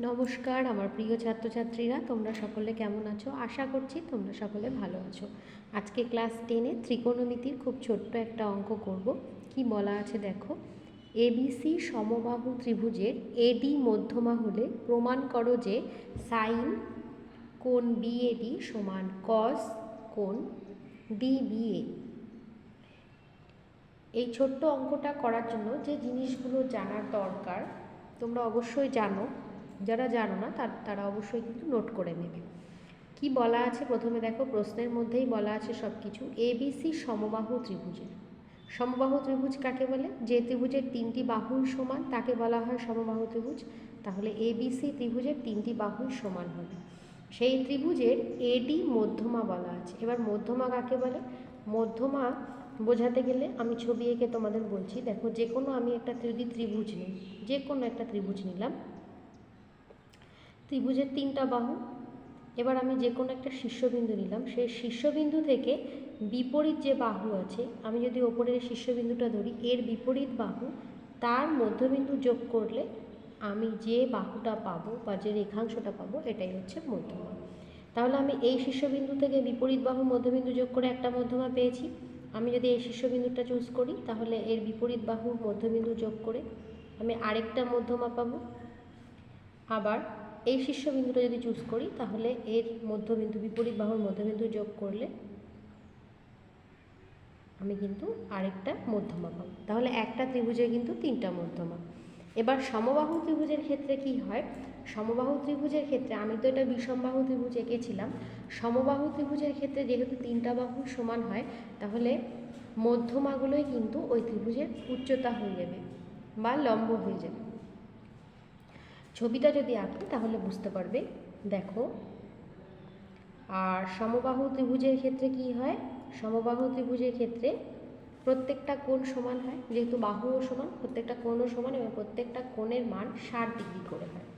নমস্কার, আমার প্রিয় ছাত্রছাত্রীরা, তোমরা সকলে কেমন আছো? আশা করছি তোমরা সকলে ভালো আছো। আজকে ক্লাস টেনে ত্রিকোণমিতির খুব ছোট্ট একটা অঙ্ক করব। কি বলা আছে দেখো? এবিসি সমবাহু ত্রিভুজের এডি মধ্যমা হলে প্রমাণ করো যে সাইন কোণ বিএডি সমান কস কোণ ডিবিএ এই ছোট্ট অঙ্কটা করার জন্য যে জিনিসগুলো জানার দরকার, তোমরা অবশ্যই জানো। যারা জানো না, তার, তারা অবশ্যই কিন্তু নোট করে নেবে। কি বলা আছে? প্রথমে দেখো, প্রশ্নের মধ্যেই বলা আছে সব কিছু এবিসি সমবাহু ত্রিভুজের। সমবাহু ত্রিভুজ কাকে বলে? যে ত্রিভুজের তিনটি বাহুই সমান, তাকে বলা হয় সমবাহু ত্রিভুজ। তাহলে এবিসি ত্রিভুজের তিনটি বাহুই সমান হবে। সেই ত্রিভুজের এডি মধ্যমা বলা আছে। এবার মধ্যমা কাকে বলে? মধ্যমা বোঝাতে গেলে আমি ছবি এঁকে তোমাদের বলছি। দেখো যে কোনো আমি একটা যদি ত্রিভুজ নিই যে কোনো একটা ত্রিভুজ নিলাম। ত্রিভুজের তিনটা বাহু। এবার আমি যে কোনো একটা শীর্ষবিন্দু নিলাম। সেই শীর্ষবিন্দু থেকে বিপরীত যে বাহু আছে, আমি যদি ওপরের শীর্ষবিন্দুটা ধরি, এর বিপরীত বাহু তার মধ্যবিন্দু যোগ করলে আমি যে বাহুটা পাবো বা যে রেখাংশটা পাবো, এটাই হচ্ছে মধ্যমা। তাহলে আমি এই শীর্ষবিন্দু থেকে বিপরীত বাহু মধ্যবিন্দু যোগ করে একটা মধ্যমা পেয়েছি। আমি যদি এই শীর্ষবিন্দুটা চুজ করি, তাহলে এর বিপরীত বাহু মধ্যবিন্দু যোগ করে আমি আরেকটা মধ্যমা পাবো। আবার এই শীর্ষবিন্দুটা যদি চুজ করি, তাহলে এর মধ্যবিন্দু, বিপরীত বাহুর মধ্যবিন্দু যোগ করলে আমি কিন্তু আরেকটা মধ্যমা পাবো। তাহলে একটা ত্রিভুজে কিন্তু তিনটা মধ্যমা। এবার সমবাহু ত্রিভুজের ক্ষেত্রে কি হয়? সমবাহু ত্রিভুজের ক্ষেত্রে, আমি তো এটা বিষমবাহু ত্রিভুজ এঁকেছিলাম, সমবাহু ত্রিভুজের ক্ষেত্রে যেহেতু তিনটা বাহু সমান হয়, তাহলে মধ্যমাগুলোই কিন্তু ওই ত্রিভুজের উচ্চতা হয়ে যাবে বা লম্ব হয়ে যাবে। ছবিটা যদি আঁকি, তাহলে বুঝতে পারবে, দেখো। আর সমবাহু ত্রিভুজের ক্ষেত্রে কি হয়? সমবাহু ত্রিভুজের ক্ষেত্রে প্রত্যেকটা কোণ সমান হয়, যেহেতু বাহুও সমান, প্রত্যেকটা কোণও সমান এবং প্রত্যেকটা কোণের মান ষাট ডিগ্রি করে হয়।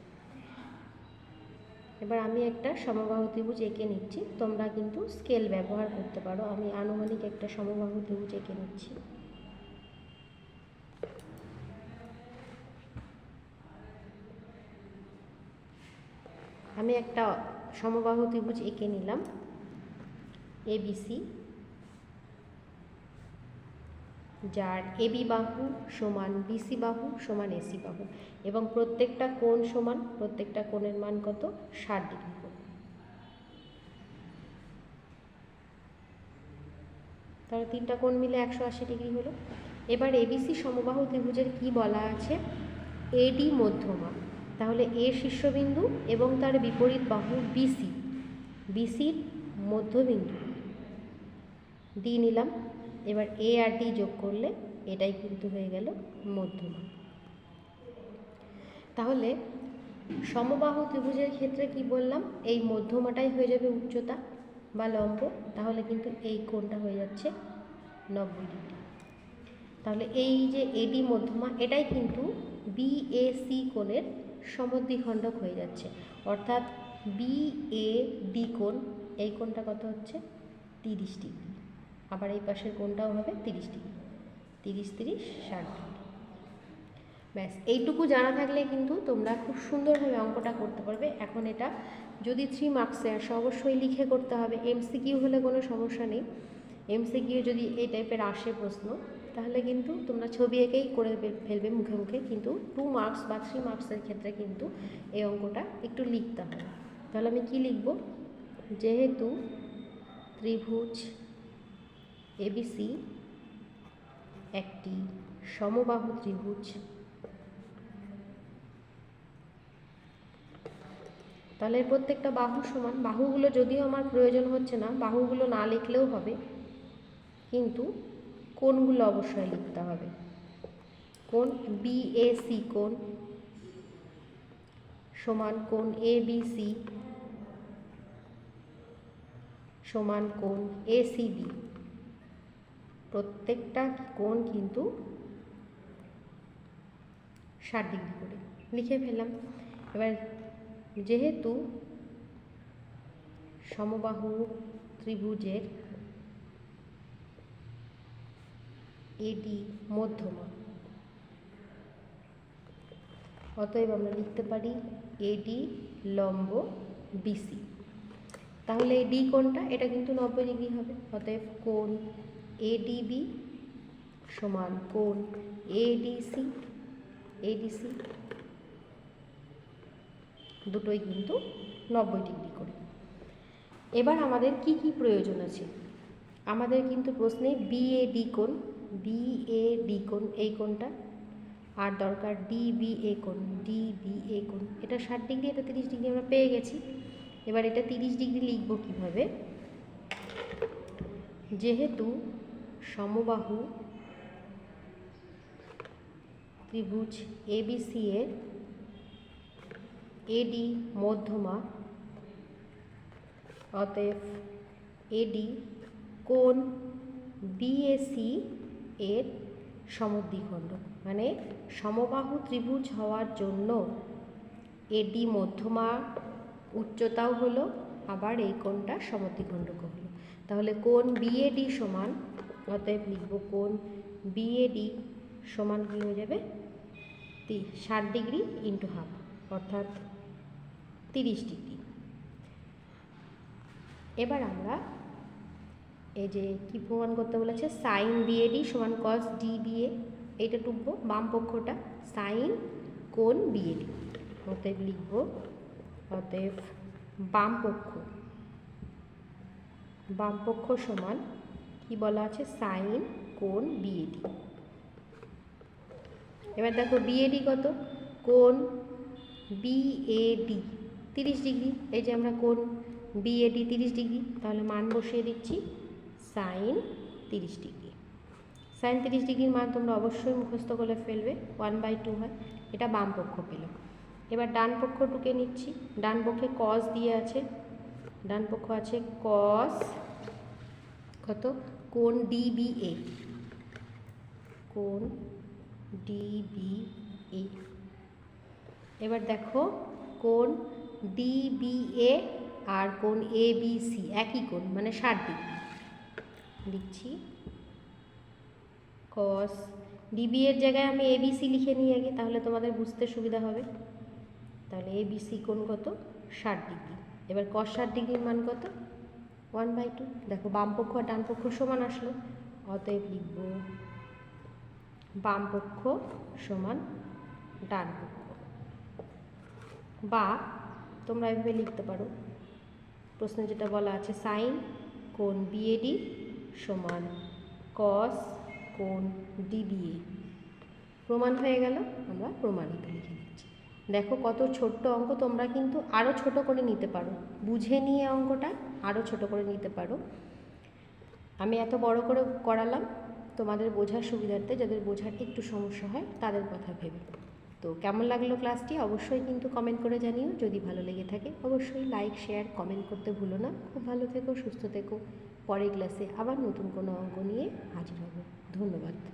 এবার আমি একটা সমবাহু ত্রিভুজ এঁকে নিচ্ছি, তোমরা কিন্তু স্কেল ব্যবহার করতে পারো। আমি আনুমানিক একটা সমবাহু ত্রিভুজ এঁকে নিচ্ছি। আমি একটা সমবাহু ত্রিভুজ এঁকে নিলাম এবিসি যার এবি বাহু সমান বিসি বাহু সমান এসি বাহু এবং প্রত্যেকটা কোণ সমান, প্রত্যেকটা কোণের মান কত? ষাট ডিগ্রি করে তাহলে তিনটা কোণ মিলে একশো আশি ডিগ্রি হলো। এবার এবিসি সমবাহু ত্রিভুজের কি বলা আছে? এডি মধ্যমা তাহলে এ শীর্ষবিন্দু এবং তার বিপরীত বাহু বিসি বিসির মধ্যবিন্দু। ডি নিলাম, এবার এ আর ডি যোগ করলে এটাই কিন্তু হয়ে গেল মধ্যমা তাহলে সমবাহু ত্রিভুজের ক্ষেত্রে কি বললাম? এই মধ্যমাটাই হয়ে যাবে উচ্চতা বা লম্ব, তাহলে কিন্তু এই কোণটা হয়ে যাচ্ছে নব্বই ডিগ্রি। তাহলে এই যে এডি মধ্যমা, এটাই কিন্তু বিএসি কোণের সমদ্বিখণ্ডক হয়ে যাচ্ছে। অর্থাৎ বি এ ডি কোণ, এই কোণটা কত হচ্ছে? তিরিশ ডিগ্রি। আবার এই পাশের কোণটাও হবে তিরিশ ডিগ্রি। তিরিশ তিরিশ, ষাট ডিগ্রি। ব্যাস, এইটুকু জানা থাকলে কিন্তু তোমরা খুব সুন্দরভাবে অঙ্কটা করতে পারবে। এখন এটা যদি থ্রি মার্কসে আসে, অবশ্যই লিখে করতে হবে। এমসিকিউ হলে কোনো সমস্যা নেই। এমসিকিউ যদি এই টাইপের আসে প্রশ্ন তাহলে কিন্তু তোমরা ছবি এঁকেই করে ফেলবে মুখে মুখে, কিন্তু টু মার্কস বা থ্রি মার্কসের ক্ষেত্রে কিন্তু এই অঙ্কটা একটু লিখতে হবে। তাহলে আমি কি লিখব? যেহেতু ত্রিভুজ এবিসি একটি সমবাহু ত্রিভুজ, তাহলে প্রত্যেকটা বাহু সমান। বাহুগুলো যদিও আমার প্রয়োজন হচ্ছে না, বাহুগুলো না লিখলেও হবে, কিন্তু কোনগুলো অবশ্যই লিখতে হবে? কোন? বিএসি কোন? সমান কোন? এ বি সি সমান কোন? এসিবি প্রত্যেকটা কোণ কিন্তু ষাট ডিগ্রি করে। লিখে ফেললাম। এবার যেহেতু সমবাহু ত্রিভুজের এডি মধ্যমা। অতএব আমরা লিখতে পারি এডি লম্ব বিসি। তাহলে এই ডি কোণটা এটা কিন্তু নব্বই ডিগ্রি হবে। অতএব কোণ এডিবি সমান কোণ এডিসি। এডিসি দুটোই কিন্তু নব্বই ডিগ্রি করে। এবার আমাদের কি কি প্রয়োজন আছে? আমাদের কিন্তু প্রশ্নে বিএডি কোণ বিএডি কোণ এই কোণটা আর দরকার ডিবিএ কোণ ডিবিএ কোণ এটা ষাট ডিগ্রি, এটা তিরিশ ডিগ্রি আমরা পেয়ে গেছি। এবার এটা তিরিশ ডিগ্রি লিখব কীভাবে? যেহেতু সমবাহু ত্রিভুজ এবিসি এর এডি মধ্যমা অতএব এডি কোণ বিএসি এর সমদ্বিখণ্ড। মানে সমবাহু ত্রিভুজ হওয়ার জন্য এডি মধ্যমা উচ্চতাও হলো, আবার এই কোণটা সমদ্বিখণ্ডক হলো। তাহলে কোণ বিএডি সমান, অতএব লিখব কোণ বিএডি সমান কী হয়ে যাবে? ষাট ডিগ্রি ইন্টু হাফ, অর্থাৎ তিরিশ ডিগ্রি। এবার আমরা এই যে কি প্রমাণ করতে বলেছে? সাইন বিএডি সমান কস ডি বিএ এইটা টুকবো, বাম পক্ষটা। সাইন কোন বিএডি অতএব লিখব, অতএব বাম পক্ষ। বাম পক্ষ সমান কি বলা আছে? সাইন কোন বিএডি এবার দেখো বিএডি কত? কোন বিএডি তিরিশ ডিগ্রি। এই যে আমরা কোন বিএডি তিরিশ ডিগ্রি, তাহলে মান বসিয়ে দিচ্ছি। সাইন তিরিশ ডিগ্রি। সাইন তিরিশ ডিগ্রির মান তোমরা অবশ্যই মুখস্থ করে ফেলবে, ওয়ান বাই টু হয়, এটা বাম পক্ষ পেল। এবার ডান পক্ষ টুকে নিচ্ছি, ডান পক্ষে কস দিয়ে আছে, ডান পক্ষ আছে কস কত? কোন ডিবিএ। কোন ডিবিএ। এবার দেখো কোন ডিবিএ আর কোন এবিসি, একই কোণ মানে ষাট ডিগ্রি। লিখছি। কস ডিবি এর জায়গায় আমি এবিসি লিখে নিই আগে, তাহলে তোমাদের বুঝতে সুবিধা হবে। তাহলে এবিসি কোণ কত? ষাট ডিগ্রি। এবার কস ষাট ডিগ্রির মান কত? ওয়ান বাই টু দেখো বাম পক্ষ আর ডান পক্ষ সমান আসলো। অতএব লিখব বাম পক্ষ সমান ডান পক্ষ। বা তোমরা এভাবে লিখতে পারো। প্রশ্নে যেটা বলা আছে সাইন কোন বিএডি সমান কস কোন ডিবিএ প্রমাণ হয়ে গেল, আমরা প্রমাণিত লিখে দিচ্ছি দেখো কত ছোট্ট অঙ্ক, তোমরা কিন্তু আরও ছোট করে নিতে পারো। বুঝে নিয়ে অঙ্কটা আরও ছোট করে নিতে পারো। আমি এত বড় করে করালাম, তোমাদের বোঝার সুবিধার্থে, যাদের বোঝার একটু সমস্যা হয়, তাদের কথা ভেবে। তো কেমন লাগল ক্লাসটি? অবশ্যই কিন্তু কমেন্ট করে জানিও। যদি ভালো লেগে থাকে, অবশ্যই লাইক শেয়ার কমেন্ট করতে ভুলো না। খুব ভালো থেকো, সুস্থ থেকো। পরের ক্লাসে আবার নতুন কোনো অঙ্ক নিয়ে হাজির হব। ধন্যবাদ।